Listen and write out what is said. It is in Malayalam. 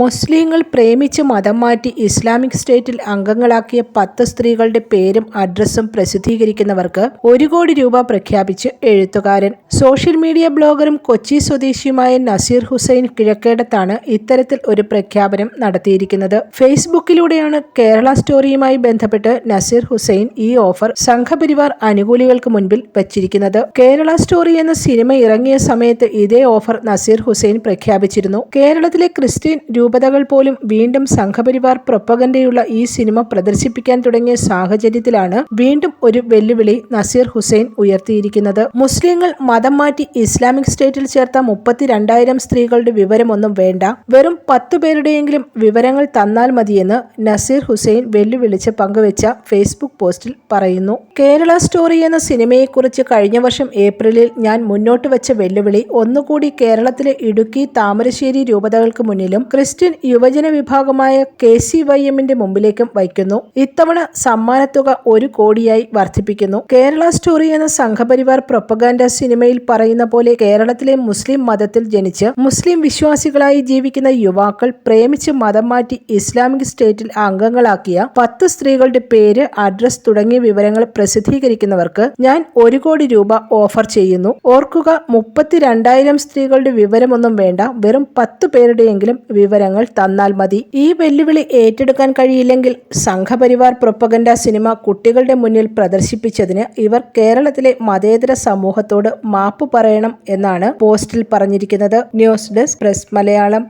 മുസ്ലിങ്ങൾ പ്രേമിച്ച് മതം മാറ്റി ഇസ്ലാമിക് സ്റ്റേറ്റിൽ അംഗങ്ങളാക്കിയ പത്ത് സ്ത്രീകളുടെ പേരും അഡ്രസ്സും പ്രസിദ്ധീകരിക്കുന്നവർക്ക് ഒരു കോടി രൂപ പ്രഖ്യാപിച്ച് എഴുത്തുകാരൻ. സോഷ്യൽ മീഡിയ ബ്ലോഗറും കൊച്ചി സ്വദേശിയുമായ നസീർ ഹുസൈൻ കിഴക്കേടത്താണ് ഇത്തരത്തിൽ ഒരു പ്രഖ്യാപനം നടത്തിയിരിക്കുന്നത്. ഫേസ്ബുക്കിലൂടെയാണ് കേരള സ്റ്റോറിയുമായി ബന്ധപ്പെട്ട് നസീർ ഹുസൈൻ ഈ ഓഫർ സംഘപരിവാർ അനുകൂലികൾക്ക് മുൻപിൽ വച്ചിരിക്കുന്നത്. കേരള സ്റ്റോറി എന്ന സിനിമ ഇറങ്ങിയ സമയത്ത് ഇതേ ഓഫർ നസീർ ഹുസൈൻ പ്രഖ്യാപിച്ചിരുന്നു. കേരളത്തിലെ ക്രിസ്ത്യൻ രൂപതകൾ പോലും വീണ്ടും സംഘപരിവാർ പ്രൊപ്പഗൻഡയുള്ള ഈ സിനിമ പ്രദർശിപ്പിക്കാൻ തുടങ്ങിയ സാഹചര്യത്തിലാണ് വീണ്ടും ഒരു വെല്ലുവിളി നസീർ ഹുസൈൻ ഉയർത്തിയിരിക്കുന്നത്. മുസ്ലിങ്ങൾ മതം മാറ്റി ഇസ്ലാമിക് സ്റ്റേറ്റിൽ ചേർത്ത മുപ്പത്തിരണ്ടായിരം സ്ത്രീകളുടെ വിവരമൊന്നും വേണ്ട. വെറും പത്തു പേരുടെയെങ്കിലും വിവരങ്ങൾ തന്നാൽ മതിയെന്ന് നസീർ ഹുസൈൻ വെല്ലുവിളിച്ച് പങ്കുവച്ച ഫേസ്ബുക്ക് പോസ്റ്റിൽ പറയുന്നു. കേരള സ്റ്റോറി എന്ന സിനിമയെക്കുറിച്ച് കഴിഞ്ഞ വർഷം ഏപ്രിലിൽ ഞാൻ മുന്നോട്ട് വെച്ച വെല്ലുവിളി ഒന്നുകൂടി കേരളത്തിലെ ഇടുക്കി താമരശ്ശേരി രൂപതകൾക്ക് മുന്നിലും ക്രിസ്ത്യൻ യുവജന വിഭാഗമായ കെ സി വൈ എമ്മിന്റെ മുമ്പിലേക്കും വയ്ക്കുന്നു ഇത്തവണ സമ്മാനത്തുക ഒരു കോടിയായി വർദ്ധിപ്പിക്കുന്നു. കേരള സ്റ്റോറി എന്ന സംഘപരിവാർ പ്രൊപ്പഗാൻഡ സിനിമയിൽ പറയുന്ന പോലെ കേരളത്തിലെ മുസ്ലിം മതത്തിൽ ജനിച്ച് മുസ്ലിം വിശ്വാസികളായി ജീവിക്കുന്ന യുവാക്കൾ പ്രേമിച്ച് മതം മാറ്റി ഇസ്ലാമിക് സ്റ്റേറ്റിൽ അംഗങ്ങളാക്കിയ പത്ത് സ്ത്രീകളുടെ പേര് അഡ്രസ് തുടങ്ങിയ വിവരങ്ങൾ പ്രസിദ്ധീകരിക്കുന്നവർക്ക് ഞാൻ ഒരു കോടി രൂപ ഓഫർ ചെയ്യുന്നു. ഓർക്കുക മുപ്പത്തിരണ്ടായിരം സ്ത്രീകളുടെ വിവരമൊന്നും വേണ്ട. വെറും പത്ത് പേരുടെയെങ്കിലും വിവരങ്ങൾ തന്നാൽ മതി. ഈ വെല്ലുവിളി ഏറ്റെടുക്കാൻ കഴിയില്ലെങ്കിൽ സംഘപരിവാർ പ്രൊപ്പഗൻഡ സിനിമ കുട്ടികളുടെ മുന്നിൽ പ്രദർശിപ്പിച്ചതിന് ഇവർ കേരളത്തിലെ മതേതര സമൂഹത്തോട് മാപ്പ് പറയണം എന്നാണ് പോസ്റ്റിൽ പറഞ്ഞിരിക്കുന്നത്. News desk press Malayalam.